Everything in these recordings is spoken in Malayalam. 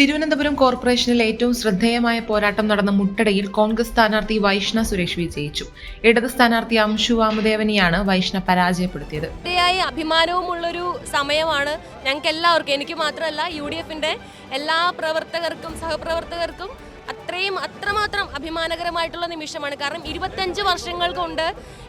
തിരുവനന്തപുരം കോർപ്പറേഷനിൽ ഏറ്റവും ശ്രദ്ധേയമായ പോരാട്ടം നടന്ന മുട്ടടയിൽ കോൺഗ്രസ് സ്ഥാനാർത്ഥി വൈഷ്ണ സുരേഷ് വിജയിച്ചു. ഇടത് സ്ഥാനാർത്ഥി അംശു വാമദേവനെയാണ് വൈഷ്ണ പരാജയപ്പെടുത്തിയത്. അഭിമാനവുമുള്ളൊരു സമയമാണ് ഞങ്ങൾക്ക് എല്ലാവർക്കും എനിക്ക് മാത്രമല്ല യു ഡി എഫിന്റെ എല്ലാ പ്രവർത്തകർക്കും സഹപ്രവർത്തകർക്കും അത്രയും അത്രമാത്രം അഭിമാനകരമായിട്ടുള്ള നിമിഷമാണ്. കാരണം ഇരുപത്തഞ്ച് വർഷങ്ങൾ കൊണ്ട്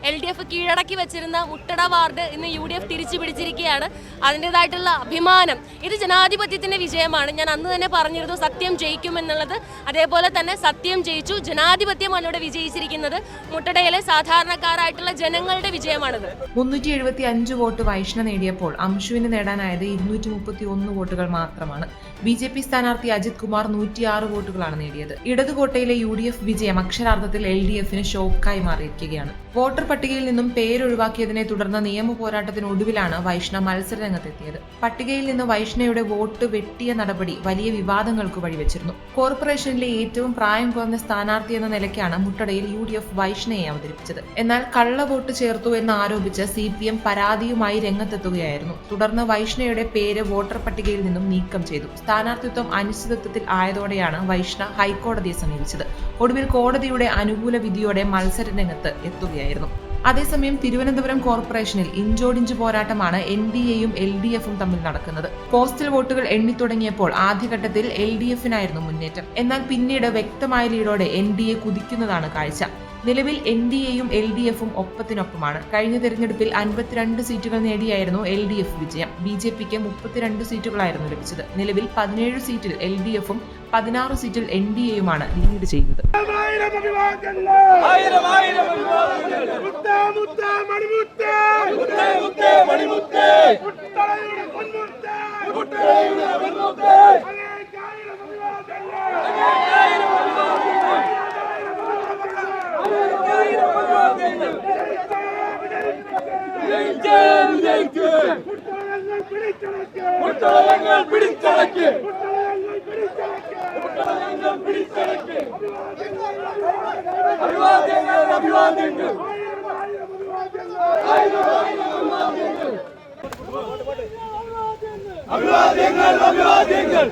എൽ ഡി എഫ് കീഴടക്കി വെച്ചിരുന്ന മുട്ടട വാർഡ് ഇന്ന് യു ഡി എഫ് തിരിച്ചു പിടിച്ചിരിക്കുകയാണ്. അതിന്റെതായിട്ടുള്ള അഭിമാനം. ഇത് ജനാധിപത്യത്തിന്റെ വിജയമാണ്. ഞാൻ അന്ന് തന്നെ പറഞ്ഞിരുന്നു സത്യം ജയിക്കും എന്നുള്ളത്. അതേപോലെ തന്നെ സത്യം ജയിച്ചു ജനാധിപത്യമാണ് ഇവിടെ വിജയിച്ചിരിക്കുന്നത്. മുട്ടടയിലെ സാധാരണക്കാരായിട്ടുള്ള ജനങ്ങളുടെ വിജയമാണിത്. മുന്നൂറ്റി എഴുപത്തി അഞ്ച് വോട്ട് വൈഷ്ണ നേടിയപ്പോൾ അംശുവിന് നേടാനായത് ഇരുന്നൂറ്റി മുപ്പത്തി ഒന്ന് വോട്ടുകൾ മാത്രമാണ്. ബി ജെ പി സ്ഥാനാർത്ഥി അജിത് കുമാർ നൂറ്റിയാറ് വോട്ടുകളാണ് നേടിയത്. ഇടതുകോട്ടയിലെ യു ഡി എഫ് വിജയം അക്ഷരാർത്ഥത്തിൽ എൽ ഡി എഫിന് ഷോക്കായി മാറിയിരിക്കുകയാണ്. വോട്ടർ പട്ടികയിൽ നിന്നും പേരൊഴിവാക്കിയതിനെ തുടർന്ന് നിയമ പോരാട്ടത്തിനൊടുവിലാണ് വൈഷ്ണ മത്സരരംഗത്തെത്തിയത്. പട്ടികയിൽ നിന്ന് വൈഷ്ണയുടെ വോട്ട് വെട്ടിയ നടപടി വലിയ വിവാദങ്ങൾക്ക് വഴിവെച്ചിരുന്നു. കോർപ്പറേഷനിലെ ഏറ്റവും പ്രായം കുറഞ്ഞ സ്ഥാനാർത്ഥി എന്ന നിലയ്ക്കാണ് മുട്ടടയിൽ യു ഡി എഫ് വൈഷ്ണയെ അവതരിപ്പിച്ചത്. എന്നാൽ കള്ള വോട്ട് ചേർത്തു എന്ന് ആരോപിച്ച് സി പി എം പരാതിയുമായി രംഗത്തെത്തുകയായിരുന്നു. തുടർന്ന് വൈഷ്ണയുടെ പേര് വോട്ടർ പട്ടികയിൽ നിന്നും നീക്കം ചെയ്തു. സ്ഥാനാർത്ഥിത്വം അനിശ്ചിതത്വത്തിൽ ആയതോടെയാണ് വൈഷ്ണ ഹൈക്കോടതിയെ സമീപിച്ചത്. ഒടുവിൽ കോടതിയുടെ അനുകൂല വിധിയോടെ മത്സര രംഗത്ത് എത്തുകയായിരുന്നു. അതേസമയം തിരുവനന്തപുരം കോർപ്പറേഷനിൽ ഇഞ്ചോടിഞ്ച് പോരാട്ടമാണ് എൻ ഡി എയും എൽ ഡി എഫും തമ്മിൽ നടക്കുന്നത്. പോസ്റ്റൽ വോട്ടുകൾ എണ്ണിത്തുടങ്ങിയപ്പോൾ ആദ്യഘട്ടത്തിൽ എൽ ഡി എഫിനായിരുന്നു മുന്നേറ്റം. എന്നാൽ പിന്നീട് വ്യക്തമായ ലീഡോടെ എൻ ഡി എ കുതിക്കുന്നതാണ് കാഴ്ച. നിലവിൽ എൻ ഡി എയും എൽ ഡി എഫും ഒപ്പത്തിനൊപ്പമാണ്. കഴിഞ്ഞ തെരഞ്ഞെടുപ്പിൽ അൻപത്തിരണ്ട് സീറ്റുകൾ നേടിയായിരുന്നു എൽ ഡി എഫ് വിജയം. ബി ജെ പിക്ക് മുപ്പത്തിരണ്ട് സീറ്റുകളായിരുന്നു ലഭിച്ചത്. നിലവിൽ പതിനേഴ് സീറ്റിൽ എൽ ഡി എഫും പതിനാറ് സീറ്റിൽ എൻ ഡി എയുമാണ് ലീഡ് ചെയ്യുന്നത്. மணிமுத்தே மணிமுத்தே முத்தே முத்தே மணிமுத்தே முத்தரையுடைய பொன்முத்தே முத்தரையுடைய பொன்முத்தே முத்தளங்கள் பிடித்தளக்கு முத்தளங்கள் பிடித்தளக்கு அபிவாதங்கள் அபிவாதங்கள் అభివాద్యంగల్ అభివాద్యంగల్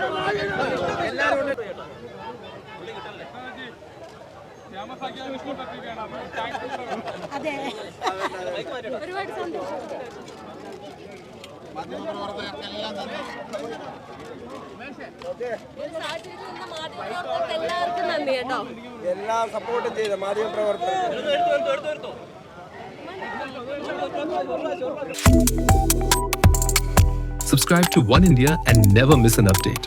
അഭിവാദ്യങ്ങൾ ഒരുപാട് സന്തോഷം. എല്ലാവർക്കും നന്ദി കേട്ടോ. എല്ലാം സപ്പോർട്ട് ചെയ്ത മാധ്യമ പ്രവർത്തകർ Subscribe to One India and never miss an update.